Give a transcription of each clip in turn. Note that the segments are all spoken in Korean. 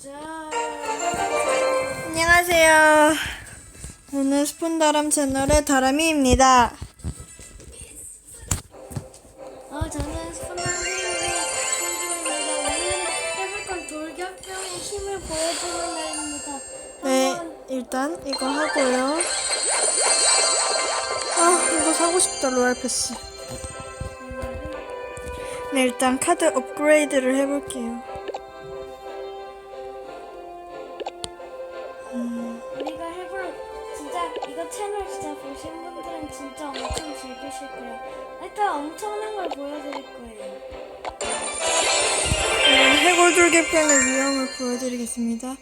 자, 안녕하세요. 저는 스푼다람 채널의 다람이입니다. 어, 저는 스포나님의 손주입니다. 오늘 해볼 건 돌격병의 힘을 보여주는 날입니다. 네, 일단 이거 하고요. 아, 이거 사고 싶다, 로얄 패스. 네, 일단 카드 업그레이드를 해볼게요. 엄청난 걸 보여드릴 거예요. 네, 해골돌개병의 위험을 보여드리겠습니다.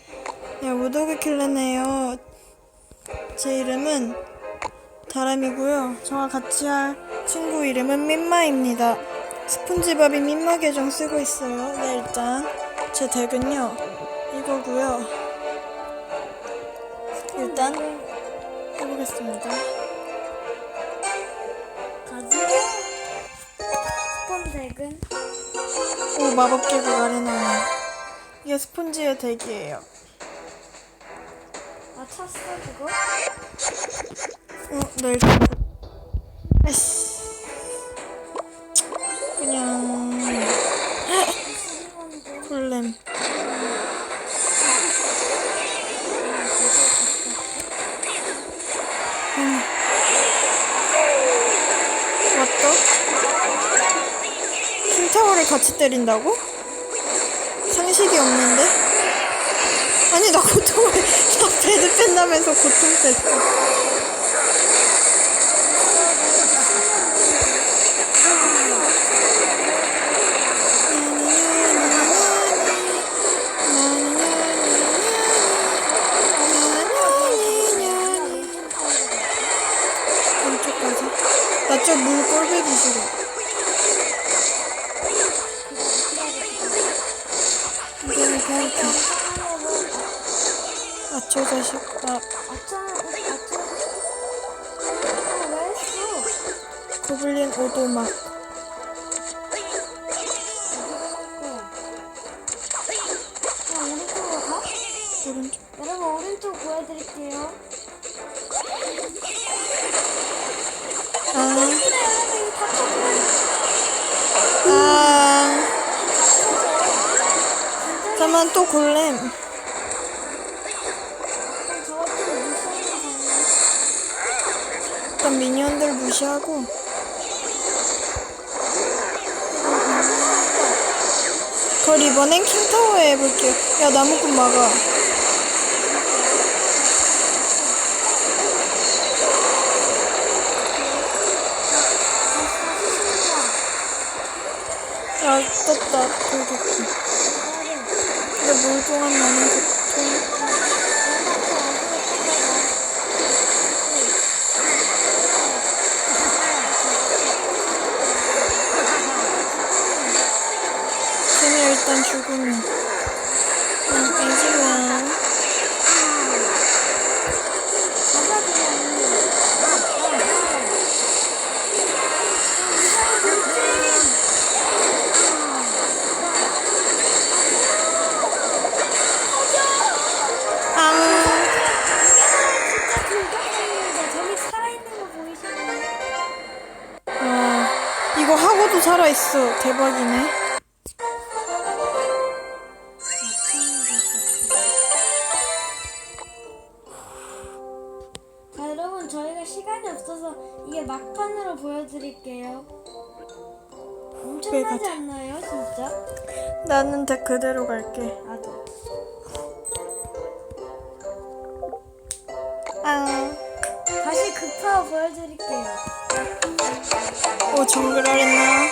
네, 무더기 킬러네요. 제 이름은 다람이고요. 저와 같이 할 친구 이름은 민마입니다. 스폰지밥이 민마 계정 쓰고 있어요. 네, 일단 제 덱은요. 이거고요. 일단 해보겠습니다. 마법 계곡 아레나네. 이게 스폰지의 덱이에요. 아 찼어 그거? 어, 나 일단 킹타워를 같이 때린다고? 상식이 없는데? 아니 나 고통을 나 배드 뺀다면서 고통 뺐어. 나 저 물 꼴배기 싫어. 이렇게. 아, 저 자식. 아? 고블린 오도막. 잠깐만, 또 골렘. 일단 미니언들 무시하고. 그걸 이번엔 킹타워에 해볼게요. 야, 나무꾼 막아. 야, 떴다. 돌격기. 근데 물 동안 나는 살아있어. 대박이네. 자 여러분 저희가 시간이 없어서 이게 막판으로 보여드릴게요. 엄청나지. 않나요 진짜? 나는 덱 그대로 갈게. 나도. 아, 다시 급파워 보여드릴게요. 오, 정글 아랬나?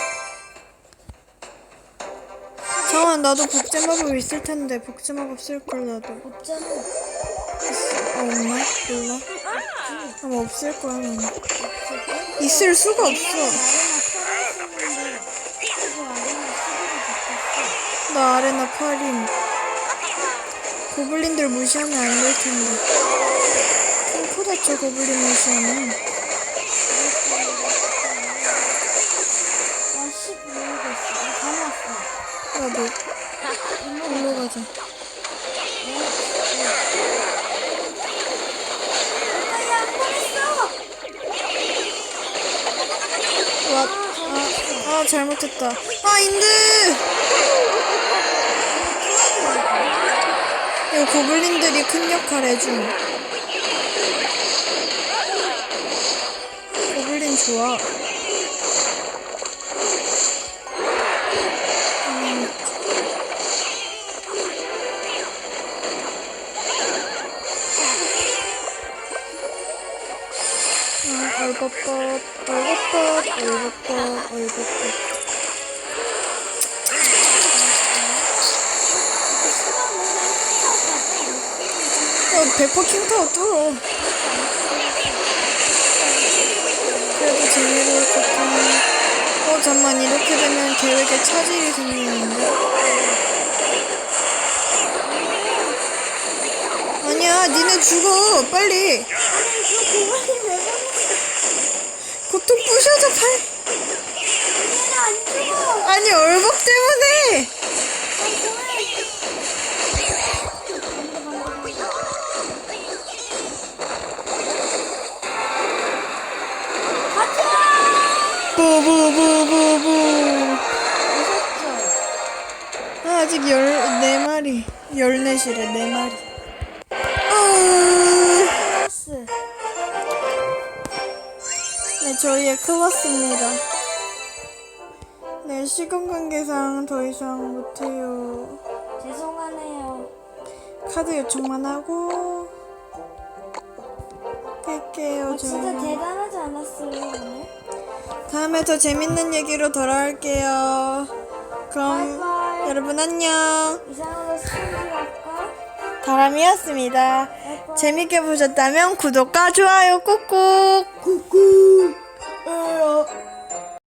잠깐 나도 복제 마법 있을 텐데 복제 마법 쓸걸 나도. 없잖아. 어, 없나? 몰라. 아마 없을 거야, 나는. 있을 수가 없어. 나 아레나 8임. 고블린들 무시하면 안 될 텐데. 큰 코다쳐 고블린 무시하면. 야, 뭐. 일로 가자. 와, 아, 아, 잘못했다. 아, 인드! 이 고블린들이 큰 역할을 해준. 고블린 좋아. 얼버벗, 얼버벗, 얼버벗. 어, 백퍼 킹타워 뚫어. 그래도 재미로 좋다. 어, 잠만, 이렇게 되면 계획에 차질이 생기는데? 아니 야, 니네 죽어, 빨리. 고통 부셔줘, 빨리. 안 죽어. 아니, 얼벅 때문에. 부부부부부. 아, 아직 열, 네 마리. 열넷이래, 네 마리. 어, 플러스. 네, 저희의 클라스입니다. 네, 시간 관계상 더 이상 못해요. 죄송하네요. 카드 요청만 하고 뺄게요, 아, 진짜 저희. 대단하지 않았어요, 오늘? 다음에 더 재밌는 얘기로 돌아올게요. 그럼 바이바이. 여러분 안녕. 이상으로 스폰지랄까? 다람이었습니다. 재밌게 보셨다면 구독과 좋아요 꾹꾹. 꾹꾹.